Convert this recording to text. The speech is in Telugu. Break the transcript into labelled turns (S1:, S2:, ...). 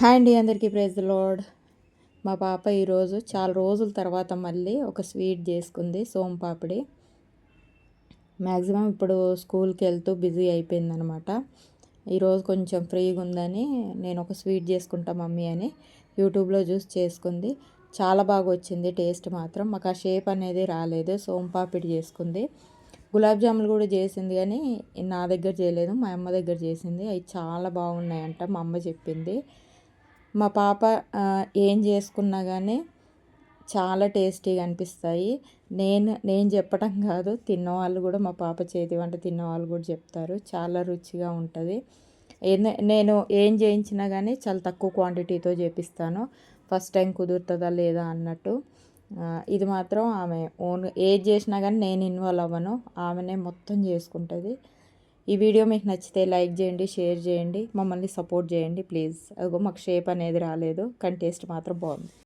S1: హాయ్ అండి అందరికీ ప్రైజ్ లోడ్ మా పాప ఈరోజు చాలా రోజుల తర్వాత మళ్ళీ ఒక స్వీట్ చేసుకుంది సోంపాపిడి మ్యాక్సిమం ఇప్పుడు స్కూల్కి వెళ్తూ బిజీ అయిపోయిందనమాట. ఈరోజు కొంచెం ఫ్రీగా ఉందని నేను ఒక స్వీట్ చేసుకుంటా మమ్మీ అని యూట్యూబ్లో చూసి చేసుకుంది. చాలా బాగా వచ్చింది టేస్ట్ మాత్రం. మాకు ఆ షేప్ అనేది రాలేదు సోంపాపిడి చేసుకుంది. గులాబ్ జాములు కూడా చేసింది కానీ నా దగ్గర చేయలేదు మా అమ్మ దగ్గర చేసింది. అవి చాలా బాగున్నాయంట మా అమ్మ చెప్పింది. మా పాప ఏం చేసుకున్నా కానీ చాలా టేస్టీగా అనిపిస్తాయి. నేను నేను చెప్పటం కాదు తిన్నవాళ్ళు కూడా మా పాప చేతి వంట తిన్నవాళ్ళు కూడా చెప్తారు. చాలా రుచిగా ఉంటుంది. నేను ఏం చేయించినా కానీ చాలా తక్కువ క్వాంటిటీతో చేపిస్తాను. ఫస్ట్ టైం కుదురుతుందా లేదా అన్నట్టు. ఇది మాత్రం ఆమె ఓన్ ఏది చేసినా కానీ నేను ఇన్వాల్వ్ అవ్వను. ఆమెనే మొత్తం చేసుకుంటుంది. ఈ వీడియో మీకు నచ్చితే లైక్ చేయండి షేర్ చేయండి మమ్మల్ని సపోర్ట్ చేయండి ప్లీజ్. అదిగో మాకు షేప్ అనేది రాలేదు కానీ టేస్ట్ మాత్రం బాగుంది.